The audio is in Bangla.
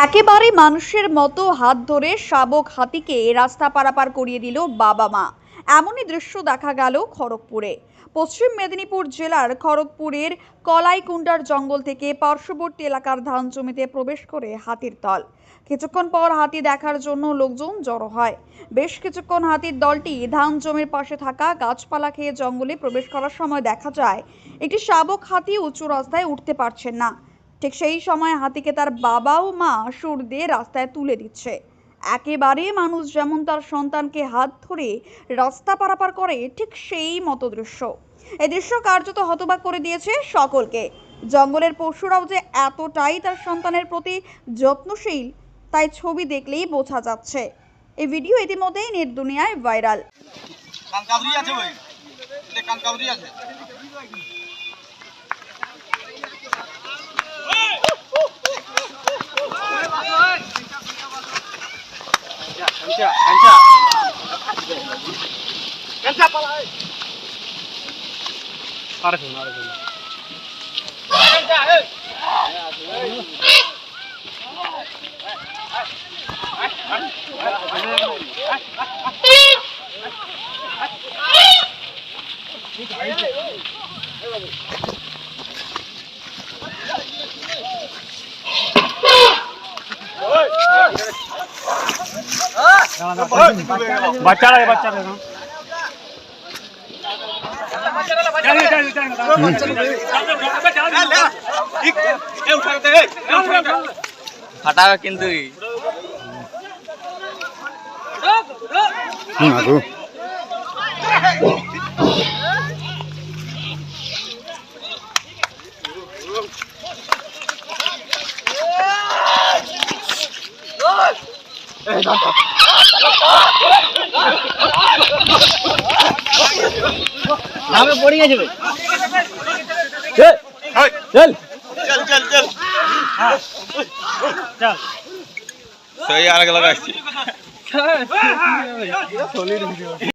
একেবারে মানুষের মতো হাত ধরে শাবক হাতিকে রাস্তা পারাপার করিয়ে দিল বাবা মা। এমনই দৃশ্য দেখা গেল খড়গপুরে। পশ্চিম মেদিনীপুর জেলার খড়গপুরের কলাইকুণ্ডার জঙ্গল থেকে পার্শ্ববর্তী এলাকার ধান জমিতে প্রবেশ করে হাতির দল। কিছুক্ষণ পর হাতি দেখার জন্য লোকজন জড়ো হয়। বেশ কিছুক্ষণ হাতির দলটি ধান জমির পাশে থাকা গাছপালা খেয়ে জঙ্গলে প্রবেশ করার সময় দেখা যায়, একটি শাবক হাতি উঁচু রাস্তায় উঠতে পারছেন না। ঠিক সেই সময় হাতিকে তার বাবা ও মা সুর দিয়ে রাস্তায় তুলে দিচ্ছে। একেবারে মানুষ যেমন তার সন্তানকে হাত ধরে রাস্তা পারাপার করে, ঠিক সেই মতো দৃশ্য। এই দৃশ্য কার্যত হতবাক করে দিয়েছে সকলকে। জঙ্গলের পশুরাও যে এতটাই তার সন্তানের প্রতি যত্নশীল, তাই ছবি দেখলেই বোঝা যাচ্ছে। এই ভিডিও ইতিমধ্যেই নেট দুনিয়ায় ভাইরাল। কানকাবরি আছে? Ganti lah, ganti lah. Ganti apa lagi? Mari sini, mari sini. Ganti lah, Thank you. বাচ্চারা বাচ্চারা। না ফাটাবে কিন্তু নামে পড়ে গেছে ভাই চল। চল। চল চল চল। সেই আর লাগা আসছি।